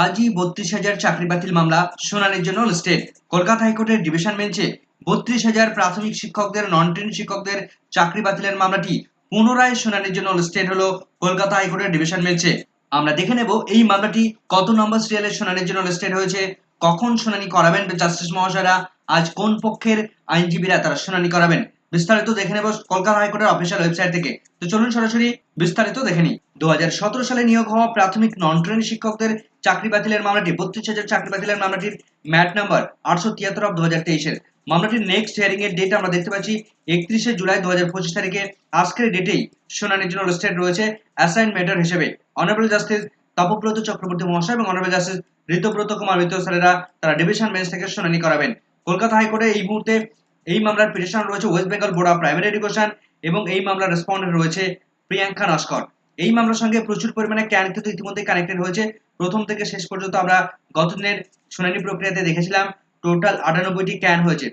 আজই বত্রিশ হাজার চাকরি বাতিল মামলা শুনানির জন্য লিস্টেড কলকাতা হাইকোর্টের ডিভিশন বেঞ্চে বত্রিশ হাজার প্রাথমিক শিক্ষকদের নন ট্রেন শিক্ষকদের চাকরি বাতিলের মামলাটি পুনরায় শুনানির জন্য লিস্টেড হলো কলকাতা হাইকোর্টের ডিভিশন বেঞ্চে। আমরা দেখে নেব এই মামলাটি কত নম্বর সিরিয়ালের শুনানির জন্য লিস্টেড হয়েছে, কখন শুনানি করাবেন জাস্টিস মহাশয়রা, আজ কোন পক্ষের আইনজীবীরা তারা শুনানি করাবেন। বিস্তারিত দেখে নেব কলকাতা হাইকোর্টের অফিসিয়াল ওয়েবসাইট থেকে। তো চলুন সরাসরি বিস্তারিত দেখে নিই। দু সালে নিয়োগ হওয়া প্রাথমিক নন ট্রেন শিক্ষকদের চাকরি বাতিলের মামলাটি, বত্রিশ হাজার চাকরি বাতিলের মামলাটির ম্যাট নাম্বার আটশো তিয়াত্তর অফ দু হাজার তেইশের। মামলাটির নেক্সট হিয়ারিং এর ডেট আমরা দেখতে পাচ্ছি একত্রিশে জুলাই দু হাজার পঁচিশ তারিখে। আজকের ডেটেই শুনানির জন্য লিস্টেড রয়েছে অ্যাসাইন হিসেবে অনারেবল জাস্টিস তপব্রত চক্রবর্তী মহাশয় এবং অনারেবল জাস্টিস ঋতব্রত কুমার মিত্র স্যারেরা তারা ডিভিশন বেঞ্চ থেকে শুনানি করাবেন। কলকাতা হাইকোর্টে এই মুহূর্তে এই মামলার পিটিশন রয়েছে West Bengal board of primary education এবং এই মামলার রেসপন্ডেন্ট রয়েছে প্রিয়াঙ্কা নস্কর। এই মামলার সঙ্গে প্রচুর পরিমাণে ক্যান কিন্তু ইতিমধ্যে কানেক্টেড হয়েছে। প্রথম থেকে শেষ পর্যন্ত আমরা গত দিনের শুনানি প্রক্রিয়াতে দেখেছিলাম টোটাল আটানব্বইটি ক্যান হয়েছে।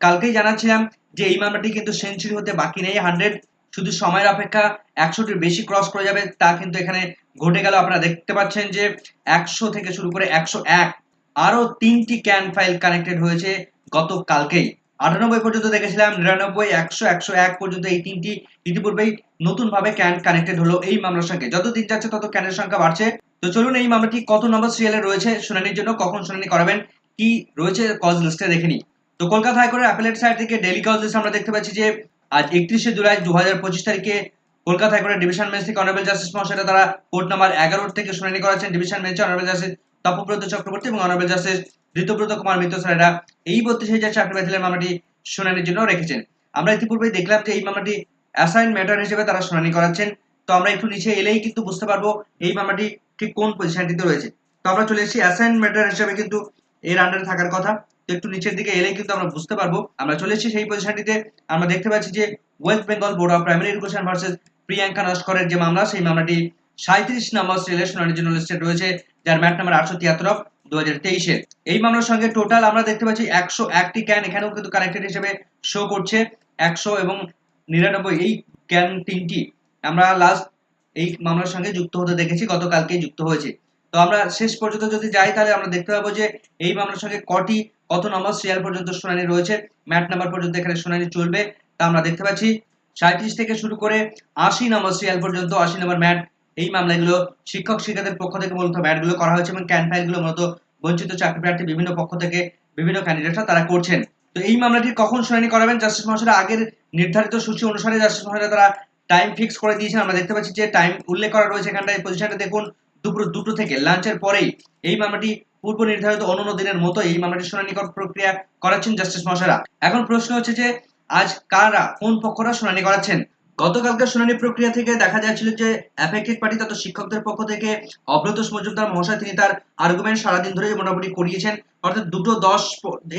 কালকেই জানাচ্ছিলাম যে এই মামলাটি কিন্তু সেঞ্চুরি হতে বাকি নেই হান্ড্রেড শুধু সময়ের অপেক্ষা একশোটির বেশি ক্রস করে যাবে, তা কিন্তু এখানে ঘটে গেল। আপনারা দেখতে পাচ্ছেন যে একশো থেকে শুরু করে একশো এক আরও তিনটি ক্যান ফাইল কানেক্টেড হয়েছে গত কালকেই আটানব্বই পর্যন্ত দেখেছিলাম, নিরানব্বই, একশো একশো এক পর্যন্ত এই তিনটি ইতিপূর্বেই নতুন ভাবে ক্যান কানেক্টেড হলো এই মামলার সঙ্গে। যত দিন যাচ্ছে তত ক্যানের সংখ্যা বাড়ছে। তো চলুন এই মামলাটি কত নম্বর সিরিয়ালে রয়েছে শুনানির জন্য, কখন শুনানি করাবেন, কি রয়েছে কজ লিস্টে দেখে নিই। তো কলকাতা হাইকোর্টের অ্যাপেলেট সাইড থেকে ডেলি কজ লিস্ট আমরা দেখতে পাচ্ছি যে, আজ একত্রিশে জুলাই দু হাজার পঁচিশ তারিখে কলকাতা হাইকোর্টের ডিভিশন বেঞ্চ থেকে অনারেবল জাস্টিস মহাশয়রা তারা কোর্ট নাম্বার এগারো থেকে শুনানি করাচ্ছেন। ডিভিশন বেঞ্চে অনারেবল জাস্টিস তপব্রত চক্রবর্তী এবং অনারেবল জাস্টিস ঋতব্রত কুমার মিত্র স্যারেরা এই বত্রিশ হাজার চাকরি বাতিলের মামলাটি শুনানির জন্য রেখেছেন। আমরা ইতিপূর্বেই দেখলাম যে এই মামলাটি অ্যাসাইন ম্যাটার হিসেবে তারা শুনানি করাচ্ছেন। তো আমরা একটু নিচে এলেই কিন্তু বুঝতে পারব এই মামলাটি ঠিক কোন পজিশনটিতে রয়েছে। তো আমরা চলে এসেছি অ্যাসাইন ম্যাটার হিসেবে কিন্তু এর আন্ডারে থাকার কথা। তো একটু নিচের দিকে এলেই কিন্তু আমরা বুঝতে পারব। আমরা চলে এসেছি সেই পজিশনটিতে আমরা দেখতে পাচ্ছি যে West Bengal board of primary education versus Priyanka নস্করের যে মামলা, সেই মামলাটি সাঁত্রিশ নম্বর সিরিয়ালের শুনানির জন্য লিস্টেড রয়েছে, যার ম্যাট নাম্বার আটশো তিয়াত্তর। দু তেইশের এই মামলার সঙ্গে টোটাল আমরা দেখতে পাচ্ছি একশো একটি ক্যান এখানেও কিন্তু কানেক্টেড হিসেবে শো করছে। একশো এবং নিরানব্বই, এই ক্যান তিনটি আমরা লাস্ট এই মামলার সঙ্গে যুক্ত হতে দেখেছি গতকালকে যুক্ত হয়েছে। তো আমরা শেষ পর্যন্ত যদি যাই, তাহলে আমরা দেখতে পাবো যে এই মামলার সঙ্গে কটি, কত নম্বর সিরিয়াল পর্যন্ত শুনানি রয়েছে। ম্যাট নাম্বার পর্যন্ত এখানে শুনানি চলবে। তা আমরা দেখতে পাচ্ছি সাঁত্রিশ থেকে শুরু করে আশি নম্বর সিরিয়াল পর্যন্ত, আশি নম্বর ম্যাট এই মামলাগুলো শিক্ষক শিক্ষাদের পক্ষ থেকে মূলত ম্যাটগুলো করা হয়েছে এবং ক্যান ফাইলগুলো মূলত বঞ্চিত চাকরি প্রার্থী বিভিন্ন পক্ষ থেকে বিভিন্ন ক্যান্ডিডেটরা তারা করছেন। তো এই মামলাটির কখন শুনানি করাবেন? জাস্টিস মহাশয়রা আগের নির্ধারিত সূচি অনুসারে জাস্টিস মহাশয়রা তারা টাইম ফিক্স করে দিয়েছেন। আমরা দেখতে পাচ্ছি যে টাইম উল্লেখ করা রয়েছে এখানটায়। পজিশনটা দেখুন, দুপুর দুটো থেকে লাঞ্চের পরেই এই মামলাটি পূর্ব নির্ধারিত অন্যান্য দিনের মতো এই মামলাটি শুনানি প্রক্রিয়া করাচ্ছেন জাস্টিস মহাশয়রা। এখন প্রশ্ন হচ্ছে যে আজ কারা, কোন পক্ষরা শুনানি করাচ্ছেন? গতকালকে শুনানি প্রক্রিয়া থেকে দেখা যাচ্ছিল যে অ্যাফেক্টেড পার্টি তত শিক্ষকদের পক্ষ থেকে অব্রতোষ মজুমদার মহাশয় তিনি তার আর্গুমেন্ট সারাদিন ধরে মোটামুটি করিয়েছেন। অর্থাৎ দুটো দশ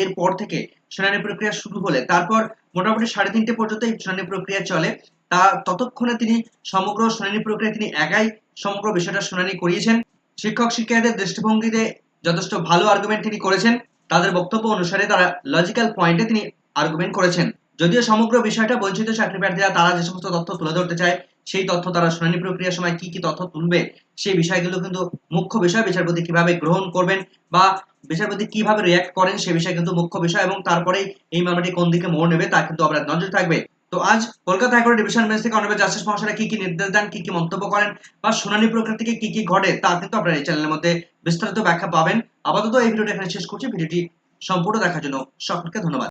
এর পর থেকে শুনানি প্রক্রিয়া শুরু হলে, তারপর মোটামুটি সাড়ে তিনটে পর্যন্ত এই শুনানি প্রক্রিয়া চলে। তা ততক্ষণে তিনি সমগ্র শুনানি প্রক্রিয়া তিনি একাই সমগ্র বিষয়টা শুনানি করিয়েছেন। শিক্ষক শিক্ষার্থীদের দৃষ্টিভঙ্গিতে যথেষ্ট ভালো আর্গুমেন্ট তিনি করেছেন। তাদের বক্তব্য অনুসারে তারা লজিক্যাল পয়েন্টে তিনি আর্গুমেন্ট করেছেন। যদিও সমগ্র বিষয়টা বঞ্চিত চাকরি প্রার্থীরা, তারা যে সমস্ত তথ্য তুলে ধরতে চায়, সেই তথ্য তারা শুনানি প্রক্রিয়ার সময় কি কি তথ্য তুলবে, সেই বিষয়গুলো কিন্তু মুখ্য বিষয় বিচারপতি কীভাবে গ্রহণ করবেন বা বিচারপতি কীভাবে রিয়াক্ট করেন সে বিষয় কিন্তু মুখ্য বিষয় এবং তারপরেই এই মামলাটি কোন দিকে মোড় নেবে তা কিন্তু আপনার নজর থাকবে। তো আজ Kolkata high court division bench থেকে অনারেবল জাস্টিস মহাশয়রা কি কি নির্দেশ দেন, কি কি মন্তব্য করেন বা শুনানি প্রক্রিয়া থেকে কি কি ঘটে তা কিন্তু আপনারা এই চ্যানেলের মধ্যে বিস্তারিত ব্যাখ্যা পাবেন। আপাতত এই ভিডিওটা এখানে শেষ করছি। ভিডিওটি সম্পূর্ণ দেখার জন্য সকলকে ধন্যবাদ।